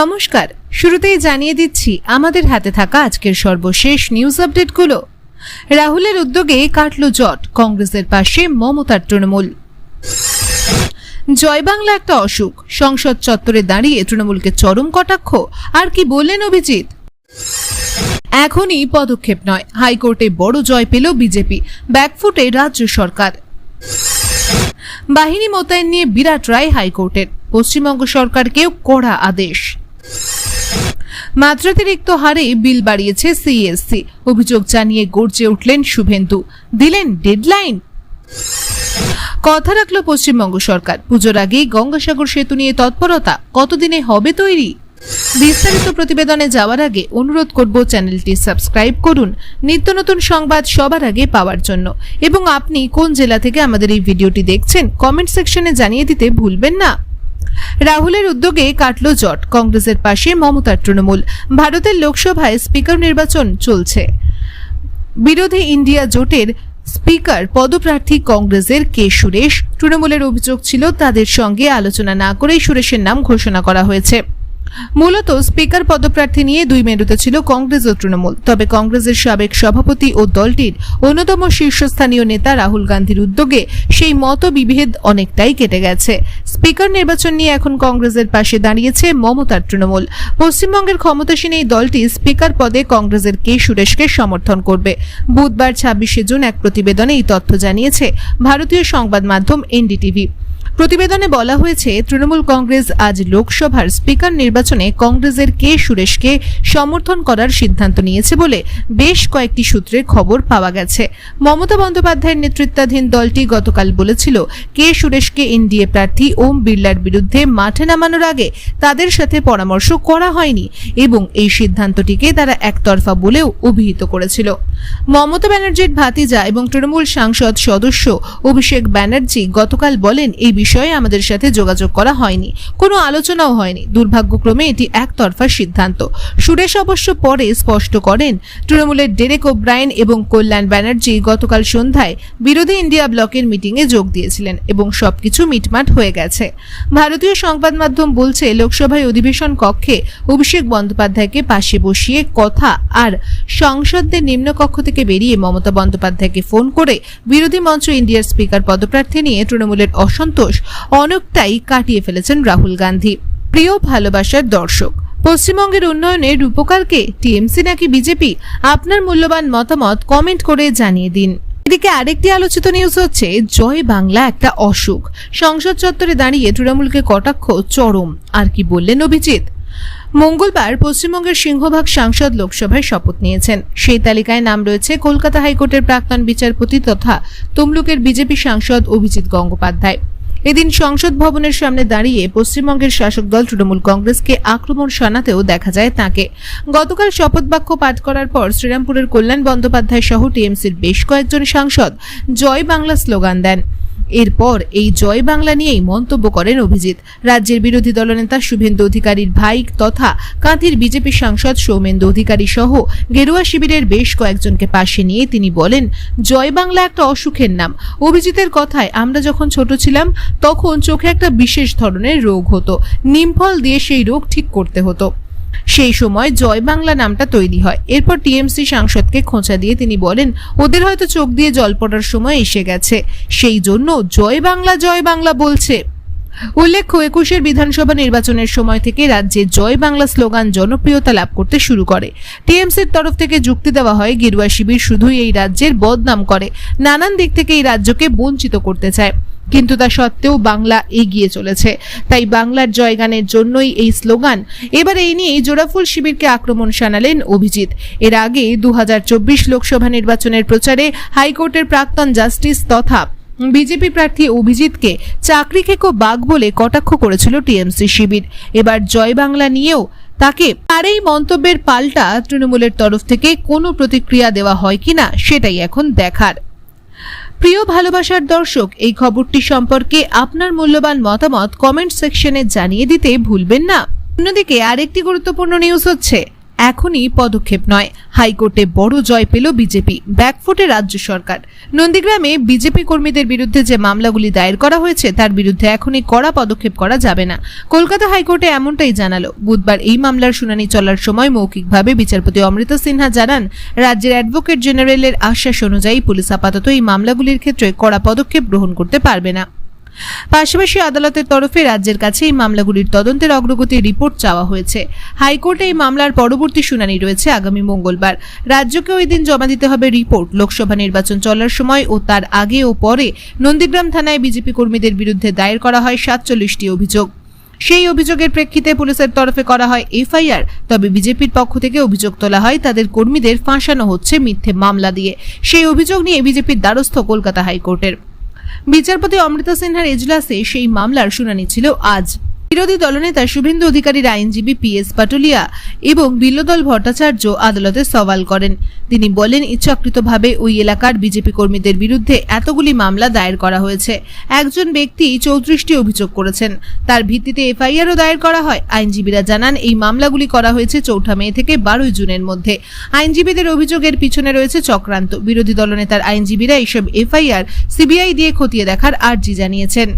নমস্কার। শুরুতেই জানিয়ে দিচ্ছি, আমাদের হাতে থাকা আজকের সর্বশেষ নিউজ আপডেটগুলো রাহুলের উদ্যোগে কাটল জট, কংগ্রেসের পাশে মমতার তৃণমূল। জয় বাংলা একটা অসুখ, সংসদ চত্বরে দাঁড়িয়ে তৃণমূলকে চরম কটাক্ষ, আর কি বললেন অভিজিৎ? এখনই পদক্ষেপ নয়, হাইকোর্টে বড় জয় পেল বিজেপি ব্যাকফুটে রাজ্য সরকার। বাহিনী মোতায়েন নিয়ে বিরাট রায় হাইকোর্টের, পশ্চিমবঙ্গ সরকারকেও কড়া আদেশ। মাত্রাতিরিক্ত হারে বিল বাড়িয়েছে সিএসসি অভিযোগ জানিয়ে গর্জে উঠলেন শুভেন্দু। দিলেন ডেডলাইন। কথা রাখল পশ্চিমবঙ্গ সরকার। পুজোর আগেই গঙ্গাসাগর সেতু নিয়ে তৎপরতা। কতদিনে হবে তৈরি? বিস্তারিত প্রতিবেদনে যাওয়ার আগে অনুরোধ করব চ্যানেলটি সাবস্ক্রাইব করুন। নিত্য নতুন সংবাদ সবার আগে পাওয়ার জন্য। এবং আপনি কোন জেলা থেকে আমাদের এই ভিডিওটি দেখছেন, কমেন্ট সেকশনে জানিয়ে দিতে ভুলবেন না। রাহুলের উদ্যোগে কাটল জট। কংগ্রেসের পাশে মমতার তৃণমূল। ভারতের লোকসভায় স্পিকার নির্বাচন চলছে। বিরোধী ইন্ডিয়া জোটের স্পিকার, পদপ্রার্থী কংগ্রেসের কে সুরেশ। তৃণমূলের অভিযোগ ছিল তাদের সঙ্গে আলোচনা না করেই সুরেশের নাম ঘোষণা করা হয়েছে। মূলত স্পিকার পদপ্রার্থী নিয়ে দুই মেরুতে ছিল কংগ্রেস ও তৃণমূল। তবে কংগ্রেসের সাবেক সভাপতি ও দলটির অন্যতম শীর্ষস্থানীয় নেতা রাহুল গান্ধীর উদ্যোগে সেই মত বিভেদ অনেকটাই কেটে গেছে। স্পিকার নির্বাচন নিয়ে এখন কংগ্রেসের পাশে দাঁড়িয়েছে মমতার তৃণমূল। পশ্চিমবঙ্গের ক্ষমতাসীন এই দলটি স্পিকার পদে কংগ্রেসের কে সুরেশকে সমর্থন করবে। বুধবার ছাব্বিশে জুন এক প্রতিবেদনে এই তথ্য জানিয়েছে ভারতীয় সংবাদ মাধ্যম এনডিটিভি। প্রতিবেদনে বলা হয়েছে, তৃণমূল কংগ্রেস আজ লোকসভার স্পিকার নির্বাচনে কংগ্রেসের কে সুরেশকে সমর্থন করার সিদ্ধান্ত নিয়েছে বলে বেশ কয়েকটি সূত্রে খবর পাওয়া গেছে। মমতা বন্দ্যোপাধ্যায়ের নেতৃত্বাধীন দলটি গতকাল বলেছিল, কে সুরেশকে এনডিএ প্রার্থী ওম বিড়লার বিরুদ্ধে মাঠে নামানোর আগে তাদের সাথে পরামর্শ করা হয়নি এবং এই সিদ্ধান্তটিকে তারা একতরফা বলেও অভিহিত করেছিল। মমতা ব্যানার্জির ভাতিজা এবং তৃণমূল সাংসদ সদস্য অভিষেক ব্যানার্জি গতকাল বলেন, এই বিষয়ে আমাদের সাথে যোগাযোগ করা হয়নি। কোনো আলোচনাও হয়নি। দুর্ভাগ্যক্রমে এটি একতরফা সিদ্ধান্ত। সুরেশ অবশ্য পরে স্পষ্ট করেন, তৃণমূলের ডেরেক ওব্রায়ন এবং কল্যাণ ব্যানার্জি গতকাল সন্ধ্যায় বিরোধী ইন্ডিয়া ব্লকের মিটিংয়ে যোগ দিয়েছিলেন এবং সবকিছু মিটমাট হয়ে গেছে। ভারতীয় সংবাদ মাধ্যম বলছে, লোকসভায় অধিবেশন কক্ষে অভিষেক বন্দ্যোপাধ্যায়কে পাশে বসিয়ে কথা আর সংসদের নিম্নকক্ষ থেকে বেরিয়ে মমতা বন্দ্যোপাধ্যায়কে ফোন করে বিরোধী মঞ্চ ইন্ডিয়ার স্পিকার পদপ্রার্থী নিয়ে তৃণমূলের অসন্তোষ অনেকটাই কাটিয়ে ফেলেছেন রাহুল গান্ধী। প্রিয় ভালোবাসার দর্শক, পশ্চিমবঙ্গের উন্নয়নে রূপকারকে টিএমসি নাকি বিজেপি? আপনার মূল্যবান মতামত কমেন্ট করে জানিয়ে দিন। এদিকে আরেকটি আলোচিত নিউজ হচ্ছে, জয় বাংলা একটা অসুখ। সংসদ চত্বরে দাঁড়িয়ে তৃণমূলকে কটাক্ষ, চরম। আর কি বললেন অভিজিৎ? মঙ্গলবার পশ্চিমবঙ্গের সিংহভাগ সাংসদ লোকসভায় শপথ নিয়েছেন। সেই তালিকায় নাম রয়েছে কলকাতা হাইকোর্টের প্রাক্তন বিচারপতি তথা তমলুকের বিজেপি সাংসদ অভিজিৎ গঙ্গোপাধ্যায়। এদিন সংসদ ভবনের সামনে দাঁড়িয়ে পশ্চিমবঙ্গের শাসক দল তৃণমূল কংগ্রেসকে আক্রমণ শানাতেও দেখা যায় তাকে। গতকাল শপথ বাক্য পাঠ করার পর শ্রীরামপুরের কল্যাণ বন্দ্যোপাধ্যায় সহ টিএমসির বেশ কয়েকজন সাংসদ জয় বাংলা স্লোগান দেন। এরপর এই জয় বাংলা নিয়েই মন্তব্য করেন অভিজিৎ। রাজ্যের বিরোধী দলনেতা শুভেন্দু অধিকারীর ভাই তথা কাঁথির বিজেপি সাংসদ সৌমেন্দু অধিকারী সহ গেরুয়া শিবিরের বেশ কয়েকজনকে পাশে নিয়ে তিনি বলেন, জয় বাংলা একটা অসুখের নাম। অভিজিতের কথায় আমরা যখন ছোট ছিলাম, তখন চোখে একটা বিশেষ ধরনের রোগ হতো। নিমফল দিয়ে সেই রোগ ঠিক করতে হতো। সেই সময় জয় বাংলা নামটা তৈরি হয়। এরপর টিএমসি সাংসদকে খোঁচা দিয়ে তিনি বলেন, ওদের হয়তো চোখ দিয়ে জল পড়ার সময় এসে গেছে। সেই জন্য জয় বাংলা জয় বাংলা বলছে। উল্লেখ্য, একুশের বিধানসভা নির্বাচনের সময় থেকে রাজ্যে জয় বাংলা স্লোগান জনপ্রিয়তা লাভ করতে শুরু করে। টিএমসির তরফ থেকে যুক্তি দেওয়া হয়, গেরুয়া শিবির শুধুই এই রাজ্যের বদনাম করে। নানান দিক থেকে এই রাজ্যকে বঞ্চিত করতে চায়। কিন্তু তা সত্ত্বেও বাংলা এগিয়ে চলেছে। তাই বাংলার জয়গানের জন্যই এই স্লোগান। এবার এই নিয়েই জোড়াফুল শিবিরকে আক্রমণ শানালেন অভিজিৎ। এর আগে দু হাজার চব্বিশ লোকসভা নির্বাচনের প্রচারে হাইকোর্টের প্রাক্তন জাস্টিস তথা বিজেপি প্রার্থী অভিজিৎকে চাকরি খেকো বাঘ বলে কটাক্ষ করেছিল টিএমসি শিবির। এবার জয় বাংলা নিয়েও তাকে তার এই মন্তব্যের পাল্টা তৃণমূলের তরফ থেকে কোনো প্রতিক্রিয়া দেওয়া হয় কিনা সেটাই এখন দেখার। প্রিয় ভালোবাসার দর্শক, এই খবরটি সম্পর্কে আপনার মূল্যবান মতামত কমেন্ট সেকশনে জানিয়ে দিতে ভুলবেন না। অন্যদিকে আরেকটি গুরুত্বপূর্ণ নিউজ হচ্ছে এখনই পদক্ষেপ নয়। হাইকোর্টে বড় জয় পেল বিজেপি, ব্যাকফুটে রাজ্য সরকার। নন্দীগ্রামে বিজেপি কর্মীদের বিরুদ্ধে যে মামলাগুলি দায়ের করা হয়েছে, তার বিরুদ্ধে এখনই কড়া পদক্ষেপ করা যাবে না। কলকাতা হাইকোর্টে এমনটাই জানালো। বুধবার এই মামলার শুনানি চলার সময় মৌখিকভাবে বিচারপতি অমৃতা সিনহা জানান, রাজ্যের অ্যাডভোকেট জেনারেলের আশ্বাস অনুযায়ী পুলিশ আপাতত এই মামলাগুলির ক্ষেত্রে কড়া পদক্ষেপ গ্রহণ করতে পারবে না। পাশাপাশি আদালতের তরফে রাজ্যের কাছে এই মামলাগুলির তদন্তের অগ্রগতির রিপোর্ট চাওয়া হয়েছে। হাইকোর্টে এই মামলার পরবর্তী শুনানি রয়েছে আগামী মঙ্গলবার। রাজ্যকে ওই দিন জমা দিতে হবে রিপোর্ট। লোকসভা নির্বাচন চলার সময় ও তার আগে ও পরে নন্দীগ্রাম থানায় বিজেপি কর্মীদের বিরুদ্ধে দায়ের করা হয় সাতচল্লিশটি অভিযোগ। সেই অভিযোগের প্রেক্ষিতে পুলিশের তরফে করা হয় এফআইআর, তবে বিজেপির পক্ষ থেকে অভিযোগ তোলা হয় তাদের কর্মীদের ফাঁসানো হচ্ছে মিথ্যে মামলা দিয়ে। সেই অভিযোগ নিয়ে বিজেপির দ্বারস্থ কলকাতা হাইকোর্টের। বিচারপতি অমৃতা সিনহার এজলাসে সেই মামলার শুনানি ছিল আজ। বিরোধী দলনেতা শুভেন্দু অধিকারীর আইনজীবী পি এস পাটুলিয়া এবং বিল্লদল ভট্টাচার্য আদালতে সওয়াল করেন। তিনি বলেন, ইচ্ছাকৃতভাবে ওই এলাকার বিজেপি কর্মীদের বিরুদ্ধে এতগুলি মামলা দায়ের করা হয়েছে। একজন ব্যক্তি চৌত্রিশটি অভিযোগ করেছেন। তার ভিত্তিতে এফআইআরও দায়ের করা হয়। আইনজীবীরা জানান, এই মামলাগুলি করা হয়েছে চৌঠা মে থেকে বারোই জুনের মধ্যে। আইনজীবীদের অভিযোগের পিছনে রয়েছে চক্রান্ত। বিরোধী দলনেতার আইনজীবীরা এইসব এফআইআর সিবিআই দিয়ে খতিয়ে দেখার আর্জি জানিয়েছেন।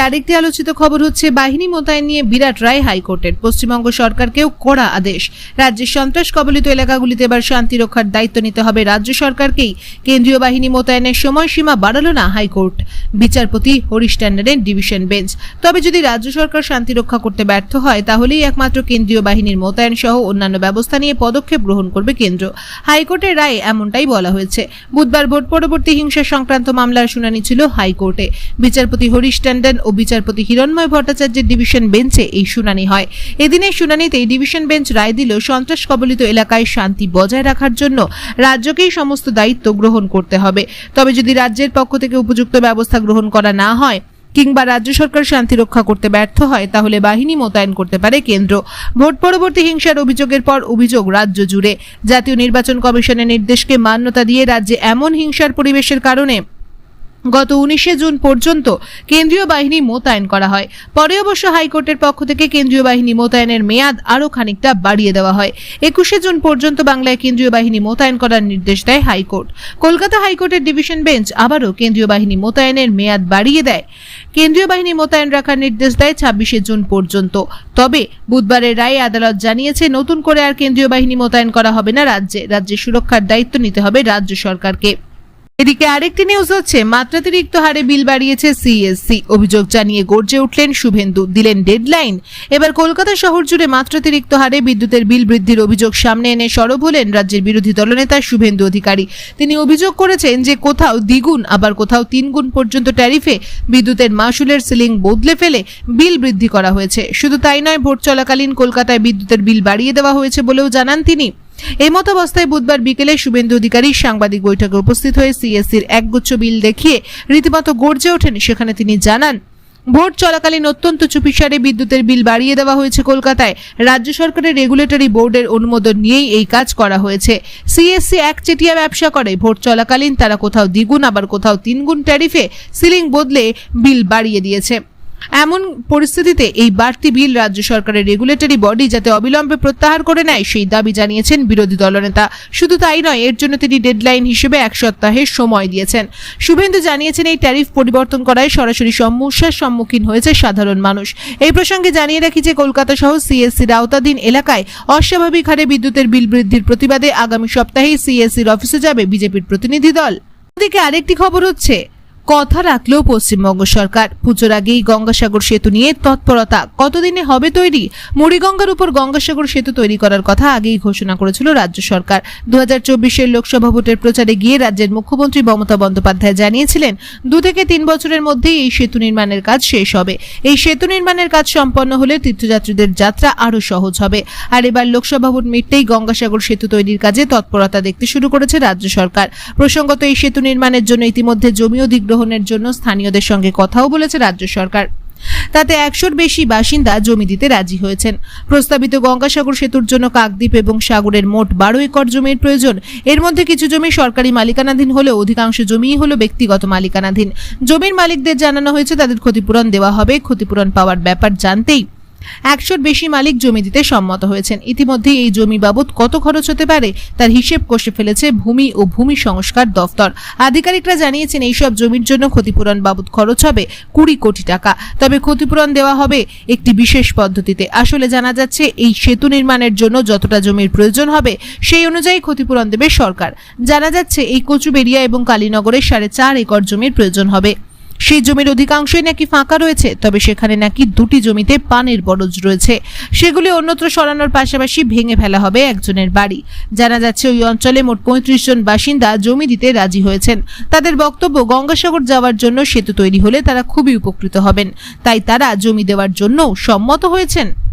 আরেকটি আলোচিত খবর হচ্ছে, বাহিনী মোতায়েন নিয়ে বিরাট রায় হাইকোর্টের। পশ্চিমবঙ্গ সরকারকেও কড়া আদেশ। রাজ্যের সন্ত্রাস কবলিত এলাকাগুলিতে এবার শান্তি রক্ষার দায়িত্ব নিতে হবে। রাজ্য সরকারকেই কেন্দ্রীয় বাহিনী মোতায়েনের সময়সীমা বাড়ালো না হাইকোর্ট। বিচারপতি হরিশ ট্যান্ডারের ডিভিশন বেঞ্চ। তবে যদি রাজ্য সরকার শান্তি রক্ষা করতে ব্যর্থ হয়, তাহলেই একমাত্র কেন্দ্রীয় বাহিনীর মোতায়েন সহ অন্যান্য ব্যবস্থা নিয়ে পদক্ষেপ গ্রহণ করবে কেন্দ্র। হাইকোর্টের রায়ে এমনটাই বলা হয়েছে। বুধবার ভোট পরবর্তী হিংসা সংক্রান্ত মামলার শুনানি ছিল হাইকোর্টে। বিচারপতি হরিশ ট্যান্ডন ও বিচারপতি হিরণময় ভট্টাচার্যের ডিভিশন বেঞ্চে এই শুনানি হয়। এদিনের শুনানিতে ডিভিশন বেঞ্চ রায় দিল সন্ত্রাস কবলিত এলাকায় শান্তি বজায় রাখার জন্য রাজ্যকেই সমস্ত দায়িত্ব গ্রহণ করতে হবে। তবে যদি রাজ্যের পক্ষ থেকে উপযুক্ত ব্যবস্থা গ্রহণ করা না হয় কিংবা রাজ্য সরকার শান্তি রক্ষা করতে ব্যর্থ হয়, তাহলে বাহিনী মোতায়েন করতে পারে কেন্দ্র। ভোট পরবর্তী হিংসার অভিযোগের পর অভিযোগ রাজ্য জুড়ে। জাতীয় নির্বাচন কমিশনের নির্দেশকে মান্যতা দিয়ে রাজ্যে এমন হিংসার পরিবেশের কারণে গত উনিশে জুন পর্যন্ত কেন্দ্রীয় বাহিনী মোতায়েন করা হয়। পরে অবশ্য হাইকোর্টের পক্ষ থেকে কেন্দ্রীয় বাহিনী মোতায়েনের মেয়াদ আরও খানিকটা বাড়িয়ে দেওয়া হয়। একুশে জুন পর্যন্ত বাংলায় কেন্দ্রীয় বাহিনী মোতায়েন করার নির্দেশ দেয় হাইকোর্ট। কলকাতা হাইকোর্টের ডিভিশন বেঞ্চ আবারও কেন্দ্রীয় বাহিনী মোতায়েনের মেয়াদ বাড়িয়ে দেয়। কেন্দ্রীয় বাহিনী মোতায়েন রাখার নির্দেশ দেয় ছাব্বিশে জুন পর্যন্ত। তবে বুধবারের রায়ে আদালত জানিয়েছে, নতুন করে আর কেন্দ্রীয় বাহিনী মোতায়েন করা হবে না রাজ্যে। রাজ্যের সুরক্ষার দায়িত্ব নিতে হবে রাজ্য সরকারকে। এদিকে আরেকটি নিউজ হচ্ছে, মাত্রাতিরিক্ত হারে বিল বাড়িয়েছে সিএসসি অভিযোগ জানিয়ে গর্জে উঠলেন শুভেন্দু, দিলেন ডেডলাইন এবার কলকাতা শহর জুড়ে মাত্রাতিরিক্ত হারে বিদ্যুতের বিল বৃদ্ধির অভিযোগ সামনে এনে সরব হলেন রাজ্যের বিরোধী দলনেতা শুভেন্দু অধিকারী। তিনি অভিযোগ করেছেন যে কোথাও দ্বিগুণ, আবার কোথাও তিনগুণ পর্যন্ত ট্যারিফে বিদ্যুতের মাসুলের সিলিং বদলে ফেলে বিল বৃদ্ধি করা হয়েছে। শুধু তাই নয়, ভোট চলাকালীন কলকাতায় বিদ্যুতের বিল বাড়িয়ে দেওয়া হয়েছে বলেও জানান তিনি। এই মতো অবস্থায় বুধবার বিকেলে শুভেন্দু অধিকারী সাংবাদিক বৈঠকে উপস্থিত হয়ে সিএসসির একগুচ্ছ বিল দেখিয়ে রীতিমতো গর্জে ওঠেন। সেখানে তিনি জানান, ভোট চলাকালীন অত্যন্ত চুপিসারে বিদ্যুতের বিল বাড়িয়ে দেওয়া হয়েছে কলকাতায়। রাজ্য সরকারের রেগুলেটরি বোর্ডের অনুমোদন নিয়েই এই কাজ করা হয়েছে। সিএসসি একচেটিয়া ব্যবসা করে, ভোট চলাকালীন তারা কোথাও দ্বিগুণ, আবার কোথাও তিনগুণ ট্যারিফে সিলিং বদলে বিল বাড়িয়ে দিয়েছে। এমন পরিস্থিতিতে এই বাড়তি বিল রাজ্য সরকারের রেগুলেটরি বডি যাতে অবিলম্বে প্রত্যাহার করে নেয়, সেই দাবি জানিয়েছেন বিরোধী দলনেতা। শুধু তাই নয়, এর জন্য তিনি ডেডলাইন হিসেবে এক সপ্তাহের সময় দিয়েছেন। শুভেন্দু জানিয়েছেন এই ট্যারিফ পরিবর্তন করায় সরাসরি সমস্যার সম্মুখীন হয়েছে সাধারণ মানুষ। এই প্রসঙ্গে জানিয়ে রাখি যে কলকাতা সহ সিএসসির আওতাধীন এলাকায় অস্বাভাবিক হারে বিদ্যুতের বিল বৃদ্ধির প্রতিবাদে আগামী সপ্তাহেই সিএসসির অফিসে যাবে বিজেপির প্রতিনিধি দল। অন্যদিকে আরেকটি খবর হচ্ছে কথা রাখলেও পশ্চিমবঙ্গ সরকার। পুজোর আগেই গঙ্গাসাগর সেতু নিয়ে তৎপরতা। কতদিনে হবে তৈরি? মুড়িগঙ্গার উপর গঙ্গাসাগর সেতু তৈরি করার কথা আগেই ঘোষণা করেছিল রাজ্য সরকার। দু হাজার লোকসভা ভোটের প্রচারে গিয়ে রাজ্যের মুখ্যমন্ত্রী মমতা বন্দ্যোপাধ্যায় জানিয়েছিলেন, দু থেকে তিন বছরের মধ্যেই এই সেতু নির্মাণের কাজ শেষ হবে। এই সেতু নির্মাণের কাজ সম্পন্ন হলে তীর্থযাত্রীদের যাত্রা আরও সহজ হবে। আর এবার লোকসভা ভোট মিটতেই গঙ্গাসাগর সেতু তৈরির কাজে তৎপরতা দেখতে শুরু করেছে রাজ্য সরকার। প্রসঙ্গত এই সেতু নির্মাণের জন্য ইতিমধ্যে জমি অধিগ্রহণের জন্য স্থানীয়দের সঙ্গে কথাও বলেছে রাজ্য সরকার। তাতে একশোর বেশি বাসিন্দা জমি দিতে রাজি হয়েছেন। প্রস্তাবিত গঙ্গাসাগর সেতুর জন্য কাকদ্বীপ এবং সাগরের মোট বারো একর জমির প্রয়োজন। এর মধ্যে কিছু জমি সরকারি মালিকানাধীন হলেও অধিকাংশ জমিই হল ব্যক্তিগত মালিকানাধীন। জমির মালিকদের জানানো হয়েছে, তাদের ক্ষতিপূরণ দেওয়া হবে। ক্ষতিপূরণ পাওয়ার ব্যাপার জানতেই একশোর বেশি মালিক জমি দিতে সম্মত হয়েছেন। ইতিমধ্যে এই জমি বাবদ কত খরচ হতে পারে তার হিসেব কষে ফেলেছে ভূমি ও ভূমি সংস্কার দফতর। আধিকারিকরা জানিয়েছেন, এইসব জমির জন্য ক্ষতিপূরণ বাবদ খরচ হবে কুড়ি কোটি টাকা। তবে ক্ষতিপূরণ দেওয়া হবে একটি বিশেষ পদ্ধতিতে। আসলে জানা যাচ্ছে, এই সেতু নির্মাণের জন্য যতটা জমির প্রয়োজন হবে, সেই অনুযায়ী ক্ষতিপূরণ দেবে সরকার। জানা যাচ্ছে, এই কচুবেড়িয়া এবং কালীনগরের সাড়ে চার একর জমির প্রয়োজন হবে। সেই জমির অধিকাংশই নাকি ফাঁকা রয়েছে, তবে সেখানে নাকি দুটি জমিতে পানের বরজ রয়েছে। সেগুলি অন্যত্র সরানোর পাশাপাশি ভেঙে ফেলা হবে একজনের বাড়ি। জানা যাচ্ছে, ওই অঞ্চলে মোট পঁয়ত্রিশ জন বাসিন্দা জমি দিতে রাজি হয়েছেন। তাদের বক্তব্য গঙ্গাসাগর যাওয়ার জন্য সেতু তৈরি হলে তারা খুবই উপকৃত হবেন। তাই তারা জমি দেওয়ার জন্য সম্মত হয়েছেন।